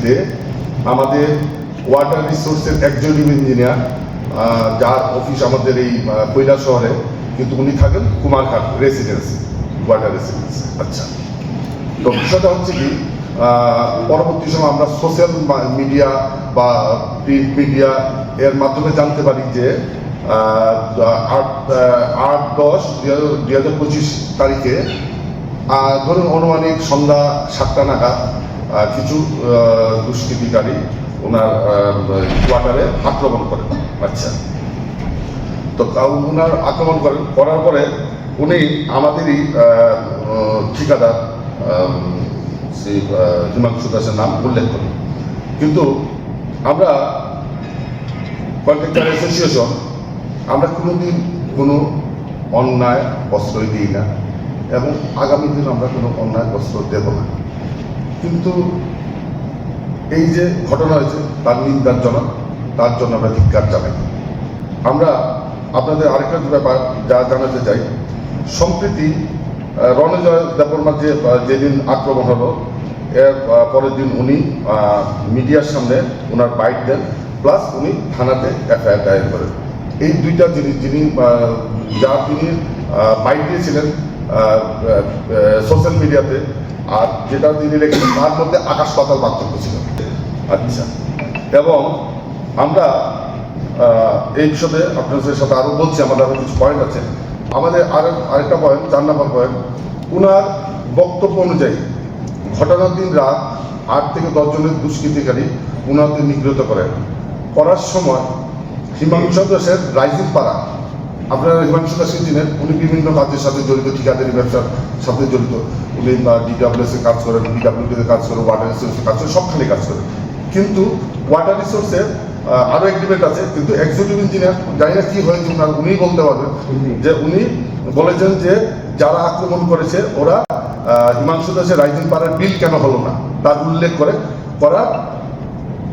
ভিত্তিতে আমাদের ওয়াটার রিসোর্সের এক্সিকিউটিভ ইঞ্জিনিয়ার যার অফিস আমাদের এই কৈলা শহরে, কিন্তু উনি থাকেন কুমারঘাট রেসিডেন্সি ওয়াটার রেসিডেন্সি আচ্ছা। তো বিষয়টা হচ্ছে কি পরবর্তী সময় আমরা সোশ্যাল মিডিয়া বা প্রিন্ট মিডিয়া এর মাধ্যমে জানতে পারি যে আট আট দশ দুই হাজার পঁচিশ তারিখে ধরুন অনুমানিক সন্ধ্যা সাতটা নাগাদ কিছু দুষ্কৃতিকারী ওনার কোয়ার্টারে আক্রমণ করেন আচ্ছা। তো উনার আক্রমণ করেন করার পরে উনি আমাদেরই ঠিকাদার আহ, হিমাংশু দাসের নাম উল্লেখ করেন। কিন্তু আমরা কন্ট্রাক্টর অ্যাসোসিয়েশন আমরা কোনোদিন কোনো অন্যায় প্রশ্রয় দিই না। এবং আগামী দিন আমরা কোনো অন্যায় প্রশ্রয় দেব না। কিন্তু এই যে ঘটনা হয়েছে, তার নিন্দারজনক তার জন্য আমরা ধিক্কার জানাই। আমরা আপনাদের আরেকটা ব্যাপার যা জানাতে চাই। সম্প্রীতি রণজয় দেববর্মার যে যেদিন আক্রমণ হলো, এর পরের দিন উনি মিডিয়ার সামনে ওনার বাইট দেন, প্লাস উনি থানাতে এফআইআর দায়ের করেন। এই দুইটা জিনিস যিনি যা তিনি বাইট দিয়েছিলেন সোশ্যাল মিডিয়াতে, আর যেটা তিনি লিখেছেন তার মধ্যে আকাশ পাতাল পার্থক্য ছিল। আচ্ছা। এবং আমরা এই বিষয়ে আপনাদের সাথে আরও বলছি, আমাদের আরও কিছু পয়েন্ট আছে। আমাদের আর আরেকটা পয়েন্ট চার নম্বর পয়েন্ট ওনার বক্তব্য অনুযায়ী ঘটনার দিন রাত আট থেকে দশ জনের দুষ্কৃতিকারী ওনাকে নিগৃহীত করেন। করার সময় হিমাংশু দাসের রাইজিং পাড়া আপনারা হিমাংশু দাসকে চিনেন উনি বিভিন্ন কাজের সাথে জড়িত, ঠিকাদারি ব্যবসার সাথে জড়িত। উনি ডিডাব্লিউএস কাজ করেন বিডাব্লিউডিতে কাজ করেন ওয়াটার রিসোর্সে কাজ করেন সবখানে কাজ করেন। কিন্তু ওয়াটার রিসোর্সের আরও এগ্রিমেন্ট আছে, কিন্তু এক্সিকিউটিভ ইঞ্জিনিয়ার জানি না কি হয়েছে ওনার, উনিই বলতে পারবেন যে উনি বলেছেন যে যারা আক্রমণ করেছে, ওরা হিমাংশু দাসের রাইজিং পাড়ার বিল কেন হলো না, তার উল্লেখ করে করা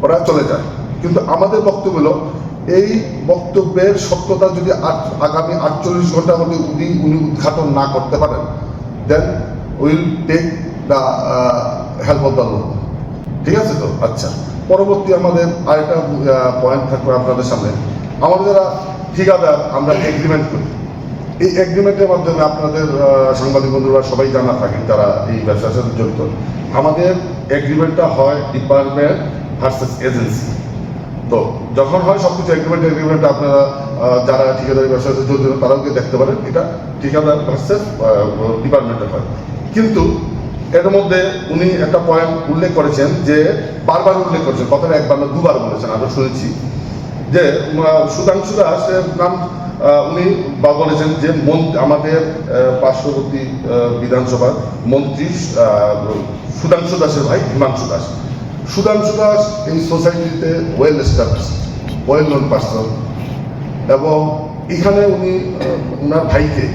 ওরা চলে যায়। কিন্তু আমাদের বক্তব্য হলো এই বক্তব্যের সত্যতা যদি আগামী আটচল্লিশ ঘণ্টার মধ্যে উনি উনি উদ্ঘাটন না করতে পারেন then will take the help of the ঠিক আছে তো? আচ্ছা। পরবর্তী আমাদের আরেকটা পয়েন্ট থাকবে আপনাদের সামনে। আমাদের যারা ঠিকাদার, আমরা এগ্রিমেন্ট করি। এই এগ্রিমেন্টের মাধ্যমে আপনাদের সাংবাদিক বন্ধুরা সবাই জানা থাকেন যারা এই ব্যবসার সাথে জড়িত। আমাদের এগ্রিমেন্টটা হয় ডিপার্টমেন্ট ভার্সেস এজেন্সি তো যখন হয় সব কিছু এগ্রিমেন্ট এগ্রিমেন্ট আপনারা যারা ঠিকাদারি ব্যবসার সাথে জড়িত তারাও গিয়ে দেখতে পারেন। এটা ঠিকাদার ভার্সেস ডিপার্টমেন্টে হয়। কিন্তু এর মধ্যে উনি একটা পয়েন্ট উল্লেখ করেছেন যে বারবার উল্লেখ করেছেন, কথাটা একবার না, দুবার বলেছেন আমরা শুনেছি। যে সুধাংশু দাসের নাম উনি বা বলেছেন যে আমাদের পার্শ্ববর্তী বিধানসভার মন্ত্রী সুধাংশু দাসের ভাই হিমাংশু দাস। সুধাংশু দাস এই সোসাইটিতে well establish well known person এবং এখানে উনি ওনার ভাইকে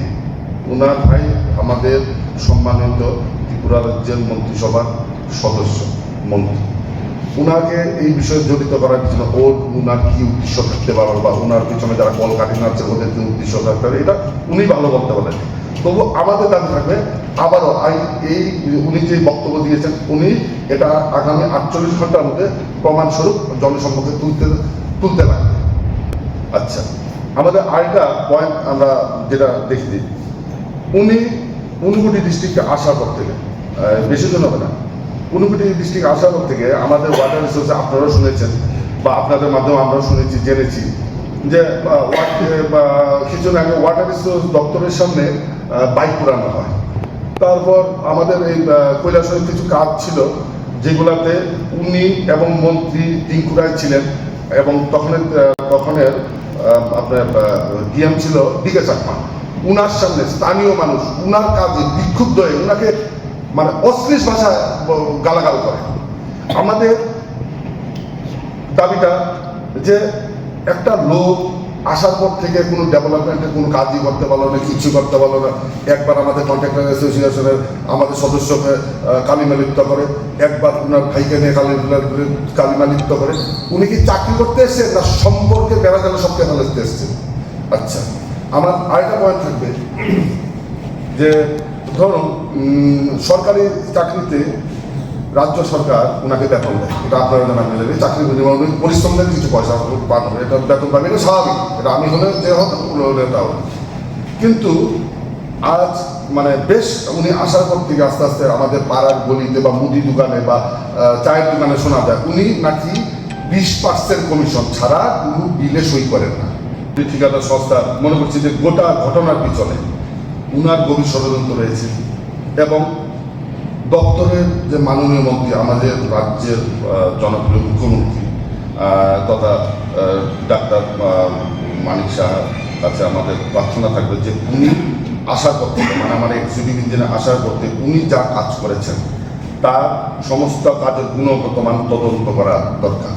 ওনার ভাই আমাদের সম্মানিত ত্রিপুরা রাজ্যের মন্ত্রিসভার সদস্য, মন্ত্রী। উনাকে এই বিষয়ে জড়িত করার পিছনে ওর, উনার কি উদ্দেশ্য থাকতে পারে বা ওনার পিছনে যারা কল কাটিং আছে, ওদের কি উদ্দেশ্য থাকতে পারে, এটা উনি ভালো বলতে পারেন। তবু আমাদের দাবি থাকবে আবারও আই- এই উনি যে বক্তব্য দিয়েছেন, উনি এটা আগামী আটচল্লিশ ঘণ্টার মধ্যে প্রমাণস্বরূপ জনসম্মুখে তুলতে তুলতে লাগবে আচ্ছা আমাদের আরেকটা পয়েন্ট আমরা যেটা দেখি উনি ঊনকোটি ডিস্ট্রিক্টে আসার পর থেকে বেশি জন হবে না। ঊনকোটি ডিস্ট্রিক্ট আসার পর থেকে আমাদের ওয়াটার রিসোর্সে আপনারাও শুনেছেন, বা আপনাদের মাধ্যমে আমরাও শুনেছি, জেনেছি যে কিছুদিন আগে ওয়াটার রিসোর্স দপ্তরের সামনে বাইক পুরানো হয়। তারপর আমাদের এই কৈলাসের কিছু কাজ ছিল, যেগুলাতে উনি এবং মন্ত্রী টিঙ্কু রায় ছিলেন এবং তখনের তখনের আপনার ডিএম ছিল ডিকে চাকমা। উনার সামনে স্থানীয় মানুষ, উনার কাজে বিক্ষুব্ধ হয়ে উনাকে মানে অশ্লীল ভাষায় গালাগাল করে। আমাদের দাবিটা যে একটা লোক আসার পর থেকে কোনো ডেভেলপমেন্টের কোনো কাজই করতে পারল না কিছু করতে পারল না। একবার আমাদের কন্ট্রাক্টর অ্যাসোসিয়েশনের আমাদের সদস্যকে আহ, কালিমা লিপ্ত করে একবার ওনার ভাইকে নিয়ে কালি কালিমা লিপ্ত করে। উনি কি চাকরি করতে এসছেন না সম্পর্কে বেড়া গেলে সবকে ফেলাতে এসছেন? আচ্ছা আমার আরেকটা পয়েন্ট থাকবে। যে ধরুন সরকারি চাকরিতে রাজ্য সরকার ওনাকে বেতন দেয়। এটা আপনারা জানা মিলে চাকরি বিনিময় পরিশ্রম দেন কিছু পয়সা পান হবে এটা বেতন পাবেন, এটা স্বাভাবিক। এটা আমি হলে যে হতো হলে তাও কিন্তু আজ মানে বেশ উনি আসার পর থেকে আস্তে আস্তে আমাদের পাড়ার গলিতে বা মুদি দোকানে বা চায়ের দোকানে শোনা যায়, উনি নাকি বিশ পার্সেন্ট কমিশন ছাড়া কোনো বিলে সই করেন না। ঠিকাদার সংস্থা, মনে করছি যে গোটা ঘটনার পিছনে উনার গভীর ষড়যন্ত্র রয়েছে। এবং দপ্তরের যে মাননীয় মন্ত্রী, আমাদের রাজ্যের জনপ্রিয় মুখ্যমন্ত্রী তথা ডাক্তার মানিক সাহার কাছে আমাদের প্রার্থনা থাকবে যে উনি পর থেকে মানে আমার এক্সিকিউটিভ ইঞ্জিনে আসার পর থেকে উনি যা কাজ করেছেন, তার সমস্ত কাজের গুণগত মান তদন্ত করা দরকার।